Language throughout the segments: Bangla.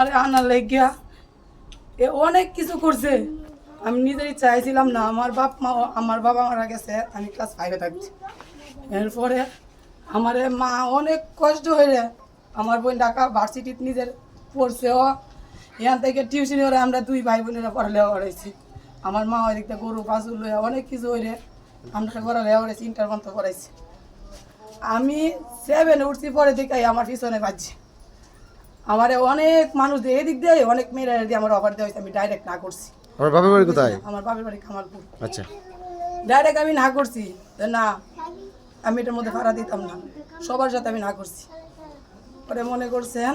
আরে আনার লেগিয়া। এ অনেক কিছু করছে। আমি নিজেই চাইছিলাম না, আমার বাপ মা, আমার বাবা মারা গেছে, আমি ক্লাস ফাইভে থাকছি। এরপরে আমার মা অনেক কষ্ট হয়ে আমার বোন ঢাকা ভার্সিটিত নিজের পড়ছে ও এখান থেকে টিউশনি করে আমরা দুই ভাই বোনেরা পড়ালেখা করাইছি। আমার মা ওই দিকটা গরু বাছুর লইয়া অনেক কিছু হইলে আমরা পড়ালেখা করাইছি ইন্টার পর্যন্ত করাইছি আমি সেভেনে উঠছি, পরে থেকে আমার পিছনে বাজছে আমারে অনেক মানুষ দিয়ে এদিক দিয়ে অনেক মেয়েরা দিয়ে আমার অফার দেওয়া হয়েছে আমি ডাইরেক্ট না করছি। আমার বাপের বাড়ি কোথায়? আমার বাপের বাড়ি কামালপুর আচ্ছা। ডাইরেক্ট আমি না করছি না আমি এটার মধ্যে ভাড়া দিতাম না। সবার সাথে আমি না করছি। পরে মনে করছেন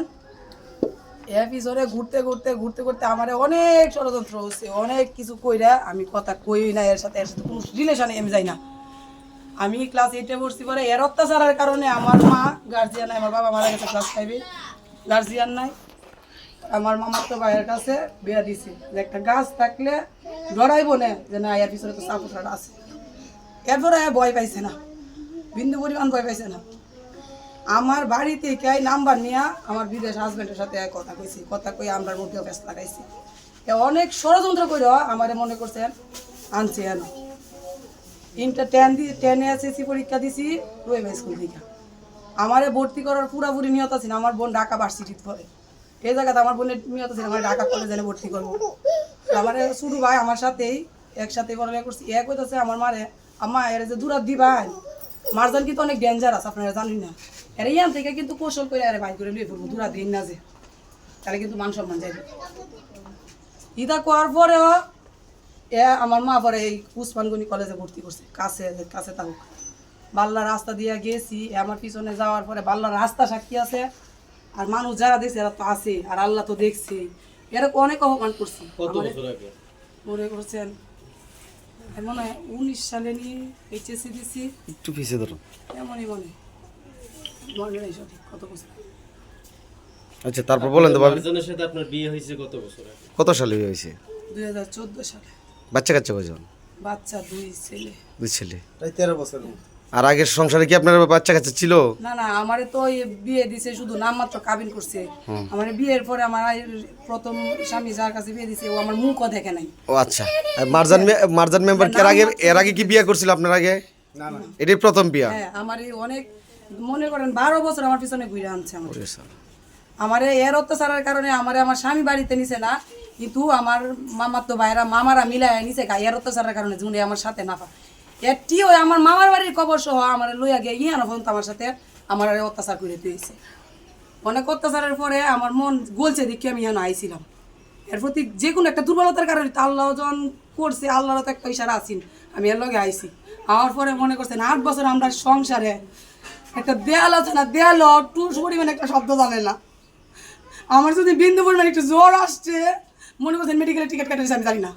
এ পিছনে ঘুরতে ঘুরতে ঘুরতে ঘুরতে আমার অনেক ষড়যন্ত্র হচ্ছে অনেক কিছু কইরা আমি কথা কই না এর সাথে এর সাথে কোনো রিলেশনে আমি যাই না। আমি ক্লাস এইটে পড়ছি পরে এর অত্যাচারের কারণে আমার মা গার্জিয়ান আমার বাবা মারা গেছে ক্লাস ফাইভে গার্জিয়ান নাই। আমার মামার তো ভাইয়ের কাছে বিয়া দিছি। যে একটা গাছ থাকলে ডরাইবো না, যে না, এর পিছনে তো সাপোর্টার আছে। এরপরে ভয় পাইছে না। বিন্দু পরিমাণ ভয় পাইছে না। আমার বাড়িতে থেকে নাম্বার নিয়ে আমার বিদেশ হাজবেন্ডের সাথে কথা কইছি। কথা কই আমরা মধ্যেও ব্যস্ত লাগাইছি এ অনেক ষড়যন্ত্র করে আমারে মনে করছেন, আনছে এন। ইন্টার টেন দি, টেনে এসএসসি পরীক্ষা দিছি রুয়েমা স্কুল থেকে। আমারে ভর্তি করার পুরাপুরি নিয়ত আছে আমার বোন ঢাকা ভার্সিটিতে পড়ে। এই জায়গাতে আমার বোনের নিয়ত আছে আমার ঢাকা কলেজে ভর্তি করব। আমার শুরু ভাই আমার সাথেই, একসাথে পড়ালেখা করছি। এক হইতেছে আমার মারে, আম্মা, এর যে দূরাত দিবাই মারজান কিন্তু অনেক ডেঞ্জারাস আপনারা জানেন না। এর ইয়ান থেকে কিন্তু কৌশল করে আরে বাইক করে লিয়ে পড়ব দূরা দিন না যে। তাহলে কিন্তু মান সম্মান যাইবে। ইটা করার পরেও এ আমার মা পরে এই উসমানগনি কলেজে ভর্তি করছে, কাছে কাছে থাকুক। বাল্লা রাস্তা দিয়ে গেছি আমার পিছনে যাওয়ার পরে বাল্লার রাস্তা সাক্ষী আছে। আর মানুষ যারা দেখছে এরা তো আছে আর আল্লাহ তো দেখছে। এরকম অনেক অপমান করছি। মনে করছেন মনে হয় উনিশ সালে নিয়ে এইচএসসি দিছি। একটু পিছিয়ে ধরো এমনই মনে। মনে নেই সঠিক কত বছর আচ্ছা তারপর বলেন তো ভাবি। মার্জানের সাথে আপনার বিয়ে হয়েছে কত বছর আগে? কত সালে বিয়ে হয়েছে? দুই হাজার চোদ্দ সালে। বাচ্চা কাচ্চা কয়জন? বাচ্চা দুই ছেলে। দুই ছেলে। প্রায় তেরো বছর আর আগের সংসারে কি আপনার বাচ্চা কাচ্চা ছিল? না না আমারে তো এই বিয়ে দিছে শুধু নামমাত্র কাবিন করছে। আমার বিয়ের পরে আমার প্রথম স্বামী যার কাছে বিয়ে দিছে ও আমার মুখও দেখে নাই। ও আচ্ছা। মারজান মারজান মেম্বার এর আগে এর আগে কি বিয়ে করছিল আপনার আগে? না না। এটাই প্রথম বিয়া। হ্যাঁ আমার এই অনেক মনে করেন বারো বছর আমার পিছনে ঘুরে আনছে আমার। আমারে এর অত্যাচারের কারণে আমারে আমার স্বামী বাড়িতে নিছে না কিন্তু আমার মামার তো ভাইরা মামারা মিলাই নিছে গা এর অত্যাচারের কারণে জুনে আমার সাথে না পা এটি ওই আমার মামার বাড়ির কবর সহ আমার লইয়া গিয়ে ইয়ে না ফোন আমার সাথে আমার অত্যাচার করে দিয়েছে। অনেক অত্যাচারের পরে আমার মন গলছে দেখি আমি এখানে আইছিলাম। এর প্রতি যে কোনো একটা দুর্বলতার কারণে আল্লাহ যখন করছে, আল্লাহর তো একটা ইশারা আছেন, আমি এর লগে আইছি। আমার পরে মনে করছেন আট বছর আমরা সংসারে একটা দেয়াল আছে না, দেয়াল টুস পরিমাণে একটা শব্দ জানে না। আমার যদি বিন্দু পরিমাণ একটু জ্বর আসছে, মনে করছেন মেডিকেলের টিকিট কাটেছে আমি জানি না।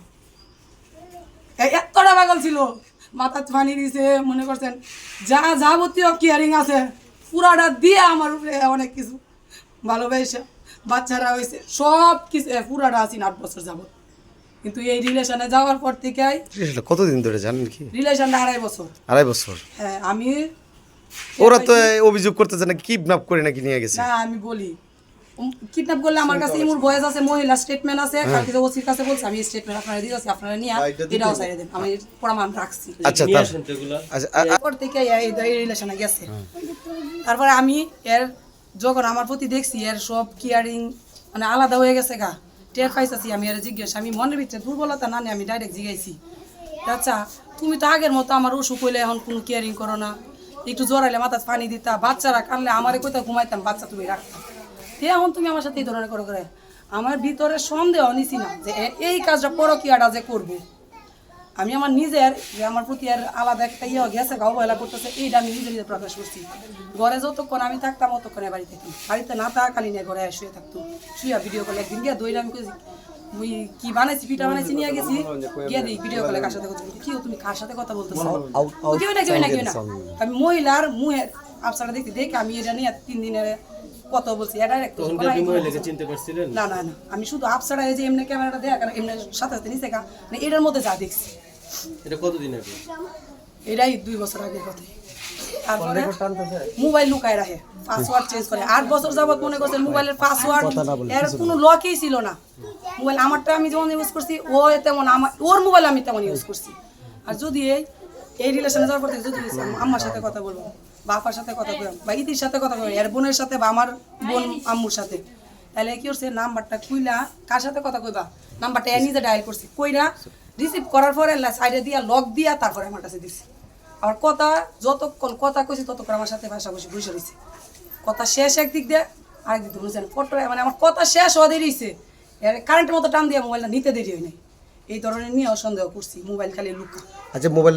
এতটা পাগল ছিল। মাথা পানি দিছে মনে করছেন যা যাবতীয় কেয়ারিং আছে পুরাটা দিয়ে আমার উপরে অনেক কিছু ভালোবেসে বাচ্চারা হয়েছে সব কিছু পুরাটা আছি আট বছর যাবত কিন্তু এই রিলেশনে যাওয়ার পর থেকে কতদিন ধরে জানেন কি? রিলেশনটা আড়াই বছর। আড়াই বছর? হ্যাঁ আমি ওরা তো অভিযোগ করতেছে না কিডন্যাপ করে নাকি নিয়ে গেছে? না আমি বলি কিডন্যাপ করলে আমার কাছে ইমুর ভয়েস আছে মহিলা স্টেটমেন্ট আছে কালকে যে ওসির কাছে বলছে আমি স্টেটমেন্ট আপনারা দিয়ে যাচ্ছি আপনারা নিয়ে এটাও চাই দেন আমি প্রমাণ রাখছি। আচ্ছা তো আচ্ছা এরপর থেকে এই রিলেশনে গেছে। তারপরে আমি এর যখন আমার প্রতি দেখছি এর সব কেয়ারিং মানে আলাদা হয়ে গেছে গা। টের পাইছি আমি এর জিজ্ঞেস আমি মনের ভিতরে দুর্বলতা না নিয়ে আমি ডাইরেক্ট জিজ্ঞাসি আচ্ছা তুমি তো আগের মতো আমার অসুখ হইলে এখন কোনো কেয়ারিং করো না। একটু জোরাইলে মাথা পানি দিতা বাচ্চারা কানলে আমারে কোথাও ঘুমাইতাম বাচ্চা তুমি রাখতাম। তে এখন তুমি আমার সাথে এই ধরনের করো করে। আমার ভিতরে সন্দেহ নিছি না যে এই কাজটা পরকিয়াটা যে করবে। আমি আমার নিজের যে আমার প্রতি আর আলাদা একটা ইয়ে গেছে গা অবহেলা করতেছে এইটা আমি নিজে নিজে প্রকাশ করছি। ঘরে যতক্ষণ আমি থাকতাম ততক্ষণে বাড়িতে থাকি। বাড়িতে না থাকাকালীন ঘরে শুয়ে থাকতো শুয়ে ভিডিও কলে একদিন গিয়ে দইটা আমি মুই কি বানাইছি পিঠা বানাইছি নিয়ে গেছি? গিয়ে দিই ভিডিও কলে কার সাথে কথা কি তুমি কার সাথে কথা বলতেছো? কেউ না কেউ না কেউ না আমি মহিলার মুহের আপসাটা দেখতে দেখে আমি এটা নিয়ে তিন দিনের কত বলছি এটা চিনতে পারছিলেন? না না না। আমি শুধু এই যে এমনি ক্যামেরাটা দেখ আর এমনি সাথে সাথে নিচে গা। মানে এটার মধ্যে যা দেখছি। এটা কতদিন আগে? এটাই দুই বছর আগের কথা। তারপরে মোবাইল লুকায় রাখে পাসওয়ার্ড চেঞ্জ করে। আট বছর যাবত মনে করছেন মোবাইলের পাসওয়ার্ড এর কোনো লকই ছিল না। মোবাইল আমারটা আমি যেমন ইউজ করছি ও তেমন আমার ওর মোবাইল আমি তেমন ইউজ করছি। আর যদি এই এই রিলেশনে যাওয়ার পর থেকে যদি আম্মার সাথে কথা বলব, বাপার সাথে কথা বলব, বা ইতির সাথে কথা বলব এর বোনের সাথে বা আমার বোন আম্মুর সাথে। তাহলে কি করছে নাম্বারটা কুইলা কার সাথে কথা কইবা? নাম্বারটা এ নিজে ডায়াল করছি, কইরা রিসিভ করার পরে সাইডে দিয়া লক দিয়া তারপরে আমার কাছে দিছি। আর কথা যতক্ষণ কথা কইছি, ততক্ষণ আমার সাথে ভাষা বসে রয়েছে কথা শেষ একদিক দিয়ে আরেক দিক দিয়ে বুঝছেন ফটো মানে আমার কথা শেষ হওয়া দেরিছে এর কারেন্টের মতো টান দিয়ে মোবাইলটা নিতে দেরি হয় নাই। এই ধরনের নিয়েও সন্দেহ করছি, মোবাইল খালি লুকা। আচ্ছা মোবাইল